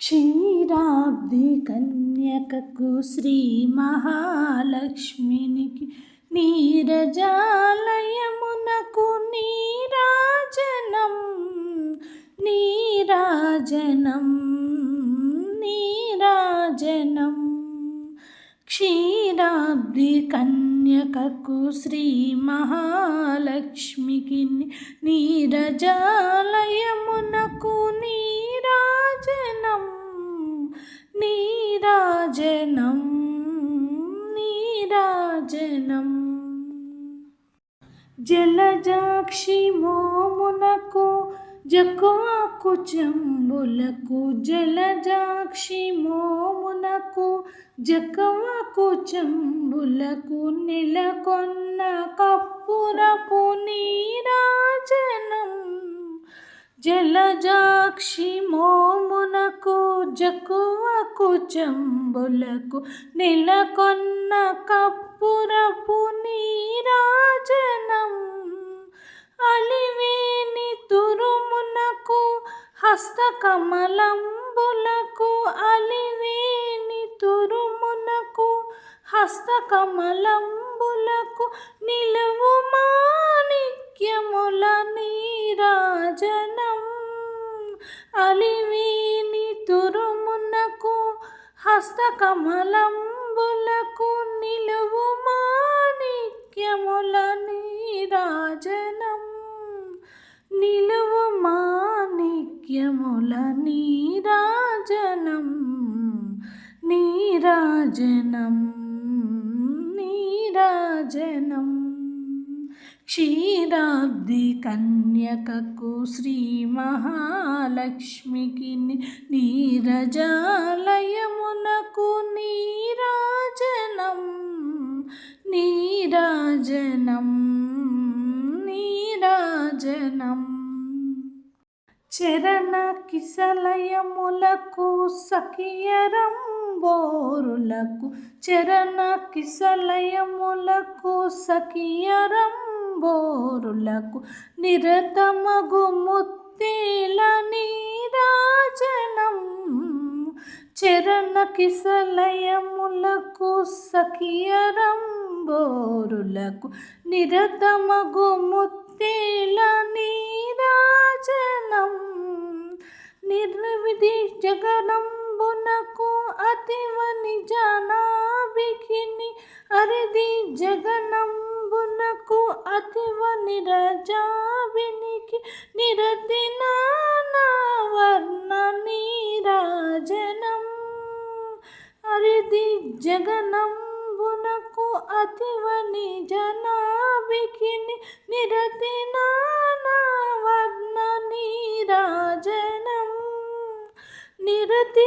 క్షీరాబ్ది కన్యకకు శ్రీ మహాలక్ష్మినికి నీరజాలయమునకు నీరాజనం నీరాజనం నీరాజనం. క్షీరాబ్ది కన్యకకు శ్రీ మహాలక్ష్మికి నీరజాలయమునకు నీరాజనం నీరాజనం నీరాజనం. జలజాక్షి మోమునకు జకాకు చెంబులకు జలజాక్షి మోమునకు జకవా చెంబులకు నెలకొన్న కప్పురపు నీరాజనం జలజాక్షి మోమునకు జకువకు చెంబులకు నెలకొన్న కప్పురపు నీరాజనం అలివేని తురుమునకు హస్తకమలంబులకు అలివేని తురుమునకు హస్తకమలంబులకు నిలువు మాణిక్యముల నీరాజనం. అలివీని తురుమునకు హస్తకమలంబులకు నిలువు మాణిక్యముల నీరాజనం. నిలువు మాణిక్యముల నీరాజనం. నీరాజనం. జనం క్షీరాబ్ది కన్యకకు శ్రీ మహాలక్ష్మికి నీరజాలయమునకు నీరాజనం. నీరాజనం. నీరాజనం. చరణ కిసలయములకు బోరులకు చరణ కిసలయములకు సఖియరంబోరులకు నిరతమగు ముత్తేల నీరాజనం. చరణ కిసలయములకు సఖియరంబోరులకు నిరతమగు ముత్తేల నీరాజనం. నిర్విధి జగనంబునకు అతివ జనాభికిని అరిది జగనంబునకు అతివని రజాభినికి నిరతి వర్ణ నీరాజనం అరిది జగనంబునకు అతివని జనాభికిని నిరతి వర్ణ నీరాజనం నిరతి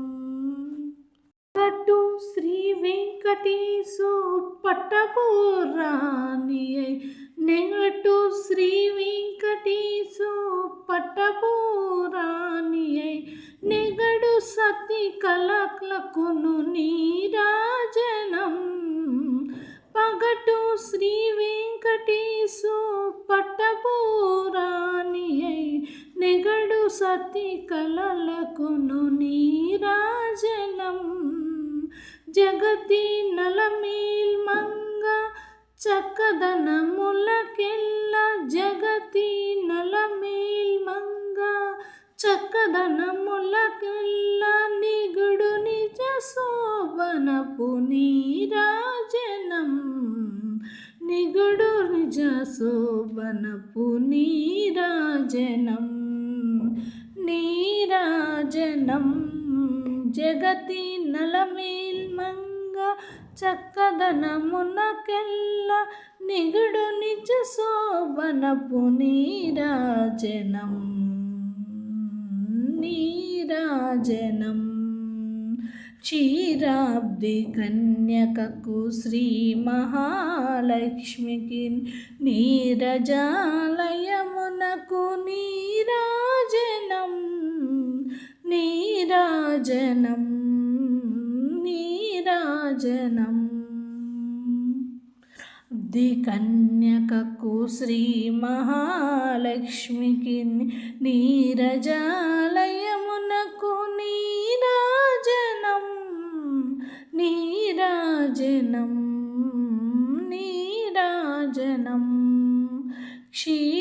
తీసు పట్టపురాణి నెగటు శ్రీ వెంకటేశు పట్టపురాణి నెగడు సతి కలకును నీరాజనం పగటు శ్రీ వెంకటేశు పట్టపురాణి నెగడు సతి కలలకును నీరాజనం జగతి నలమేల్ మంగ చక్కదనములకెల్ల జగతి నలమేల్ మంగ చక్కదనములకెల్ల నిగుడు నిజ శోభనపు నీరాజనం. నిగుడు నిజ శోభనపు నీరాజనం. నీరాజనం. జగతి నలమేల్మంగ చక్కదనమునకెల్ల నిగుడు నిజ శోభనపు నీరాజనం నీరాజనం. క్షీరాబ్ది కన్యకకు శ్రీ మహాలక్ష్మికి నీరజాలయమున నీరాజనం నీరాజనం ది కన్యకకు శ్రీ మహాలక్ష్మికి నీరజాలయమునకు నీరాజనం నీరాజనం నీరాజనం